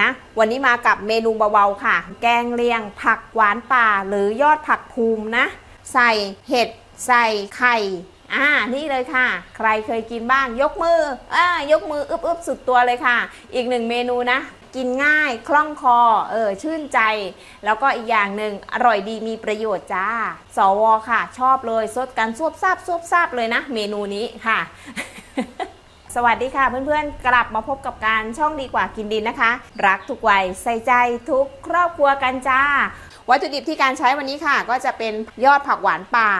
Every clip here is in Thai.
นะวันนี้มากับเมนูเบาๆค่ะ แกงเลียง ผักหวานป่าหรือยอดผักภูมินะ ใส่เห็ด ใส่ไข่อ่านี่เลยค่ะ ใครเคยกินบ้างยกมืออ่ายกมืออึบๆสุดตัวเลยค่ะ อีกหนึ่งเมนูนะ กินง่ายคล่องคอเออชื่นใจ แล้วก็อีกอย่างหนึ่งอร่อยดีมีประโยชน์จ้า สวค่ะ ชอบเลยสดกันซวบซาบซวบซาบเลยนะ เมนูนี้ค่ะ สวัสดีค่ะเพื่อนๆ กลับมาพบกับการช่องดีกว่ากินดินนะคะ รักทุกวัยใส่ใจทุกครอบครัวกันจ้า วัตถุดิบที่การใช้วันนี้ค่ะ ก็จะเป็นยอดผักหวานป่า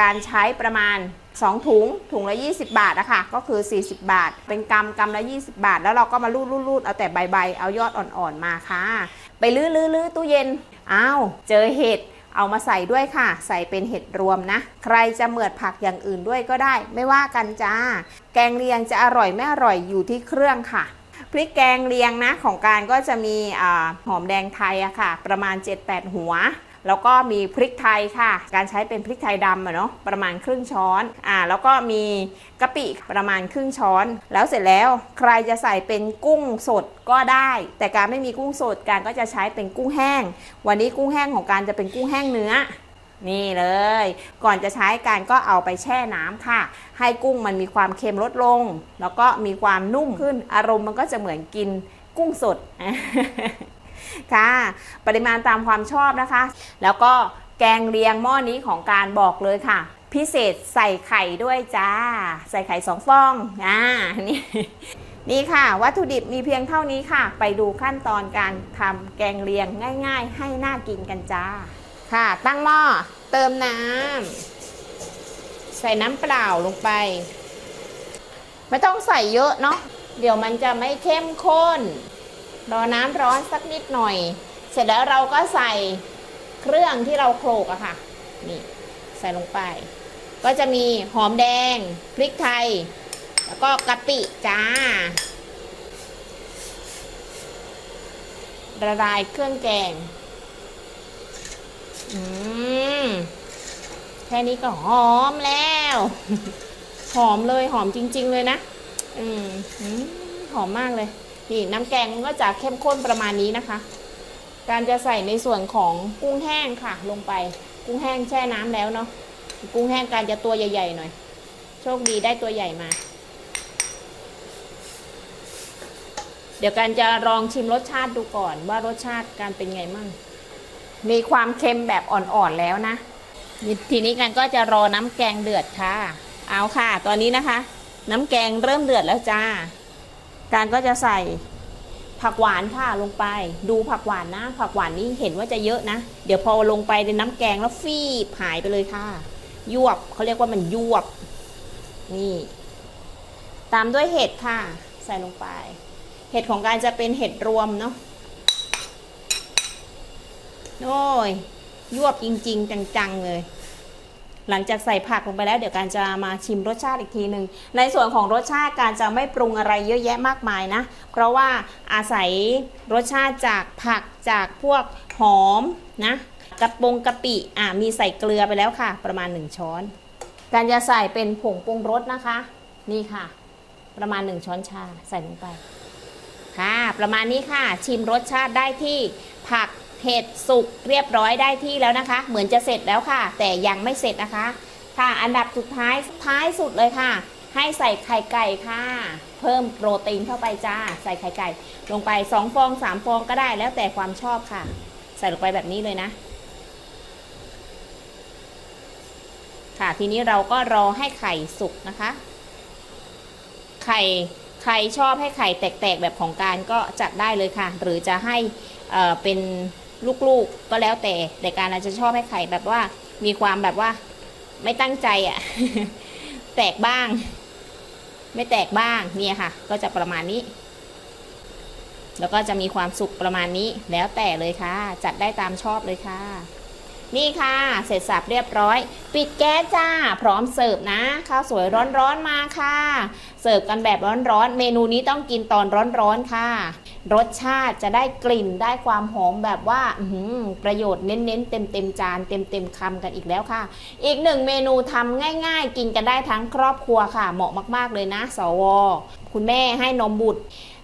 การใช้ประมาณ 2 ถุง ถุงละ 20 บาทนะคะก็คือ 40 บาท เป็นกำกำละ 20 บาท แล้วเราก็มาลูดลูดเอาแต่ใบๆเอายอดอ่อนๆมาค่ะ ไปลื้อลื้อลื้อตู้เย็นอ้าวเจอเห็ด เอามาใส่ด้วยค่ะ ใส่เป็นเห็ดรวมนะ ใครจะเหมือดผักอย่างอื่นด้วยก็ได้ ไม่ว่ากันจ้า แกงเลียงจะอร่อยไม่อร่อยอยู่ที่เครื่องค่ะพริกแกงเลียงนะของการก็จะมีอหอมแดงไทยอะค่ะ ประมาณ 7-8 หัว แล้วก็มีพริกไทยค่ะ การใช้เป็นพริกไทยดำอะเนาะประมาณครึ่งช้อนอ่าแล้วก็มีกะปิประมาณครึ่งช้อน แล้วเสร็จแล้วใครจะใส่เป็นกุ้งสดก็ได้ แต่การไม่มีกุ้งสดการก็จะใช้เป็นกุ้งแห้ง วันนี้กุ้งแห้งของการจะเป็นกุ้งแห้งเนื้อนี่เลย ก่อนจะใช้การก็เอาไปแช่น้ำค่ะ ให้กุ้งมันมีความเค็มลดลง แล้วก็มีความนุ่มขึ้น อารมณ์มันก็จะเหมือนกินกุ้งสด ค่ะ ปริมาณตามความชอบนะคะ แล้วก็แกงเลียงหม้อนี้ของการบอกเลยค่ะ พิเศษใส่ไข่ด้วยจ้า ใส่ไข่สองฟองอ่านี่นี่ค่ะ วัตถุดิบมีเพียงเท่านี้ค่ะ ไปดูขั้นตอนการทำแกงเลียงง่าย ๆ ให้น่ากินกันจ้า ค่ะ ตั้งหม้อเติมน้ำใส่น้ำเปล่าลงไป ไม่ต้องใส่เยอะเนาะเดี๋ยวมันจะไม่เข้มข้น รอน้ำร้อนสักนิดหน่อย เสร็จแล้วเราก็ใส่เครื่องที่เราโขลกอะค่ะ นี่ใส่ลงไป ก็จะมีหอมแดง พริกไทย แล้วก็กะปิจ้าละลายเครื่องแกง อืม แค่นี้ก็หอมแล้ว หอมเลยหอมจริง ๆ เลยนะ อืมอืมหอมมากเลย นี่น้ำแกงมันก็จะเข้มข้นประมาณนี้นะคะ การจะใส่ในส่วนของกุ้งแห้งค่ะ ลงไป กุ้งแห้งแช่น้ำแล้วเนาะ กุ้งแห้งการจะตัวใหญ่ๆหน่อย โชคดีได้ตัวใหญ่มา เดี๋ยวการจะลองชิมรสชาติดูก่อนว่ารสชาติการเป็นไงมั่ง มีความเค็มแบบอ่อนๆแล้วนะ ทีนี้กันก็จะรอน้ำแกงเดือดค่ะ เอาค่ะ ตอนนี้นะคะ น้ำแกงเริ่มเดือดแล้วจ้า การก็จะใส่ผักหวานค่ะลงไป ดูผักหวานนะ ผักหวานนี้เห็นว่าจะเยอะนะ เดี๋ยวพอลงไปในน้ำแกงแล้วฟีบหายไปเลยค่ะ ยวบเขาเรียกว่ามันยวบ นี่ ตามด้วยเห็ดค่ะ ใส่ลงไป เห็ดของการจะเป็นเห็ดรวมเนาะโอ้ยยวบจริง ๆ จัง ๆ เลย หลังจากใส่ผักลงไปแล้วเดี๋ยวการจะมาชิมรสชาติอีกทีหนึ่งในส่วนของรสชาติการจะไม่ปรุงอะไรเยอะแยะมากมายนะ เพราะว่าอาศัยรสชาติจากผักจากพวกหอมนะกระปงกะปิอ่ามีใส่เกลือไปแล้วค่ะ ประมาณ 1 ช้อน การจะใส่เป็นผงปรุงรสนะคะ นี่ค่ะ ประมาณ 1 ช้อนชาใส่ลงไปค่ะ ประมาณนี้ค่ะชิมรสชาติได้ที่ผัก เห็ดสุกเรียบร้อยได้ที่แล้วนะคะ เหมือนจะเสร็จแล้วค่ะ แต่ยังไม่เสร็จนะคะ ค่ะอันดับสุดท้ายท้ายสุดเลยค่ะ ให้ใส่ไข่ไก่ค่ะ เพิ่มโปรตีนเข้าไปจ้า ใส่ไข่ไก่ ลงไป 2 ฟอง 3 ฟองก็ได้แล้วแต่ความชอบค่ะ ใส่ลงไปแบบนี้เลยนะ ค่ะทีนี้เราก็รอให้ไข่สุกนะคะ ไข่ใครชอบให้ไข่แตกๆแบบของการก็จัดได้เลยค่ะ หรือจะให้เเป็น ลูกๆก็แล้วแต่แต่การอาจจะชอบให้ไข่แบบว่ามีความแบบว่า ไม่ตั้งใจอะ่ะ แตกบ้าง ไม่แตกบ้างเนี่ยค่ะ ก็จะประมาณนี้ แล้วก็จะมีความสุกประมาณนี้แล้วแต่เลยค่ะ จัดได้ตามชอบเลยค่ะ นี่ค่ะ เสร็จสับเรียบร้อย ปิดแก๊สจ้า พร้อมเสิร์ฟนะข้าวสวยร้อนๆมาค่ะ เสิร์ฟกันแบบร้อนๆเมนูนี้ต้องกินตอนร้อนๆค่ะ รสชาติจะได้กลิ่นได้ความหอมแบบว่าประโยชน์เน้นๆ เต็มๆจานเต็มๆคำกันอีกแล้วค่ะ อีกหนึ่งเมนูทำง่ายๆ กินกันได้ทั้งครอบครัวค่ะ เหมาะมากๆเลยนะ สว คุณแม่ให้นมบุตร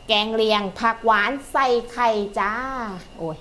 แกงเลียง ผักหวานใส่ไข่จ้า โอ้ย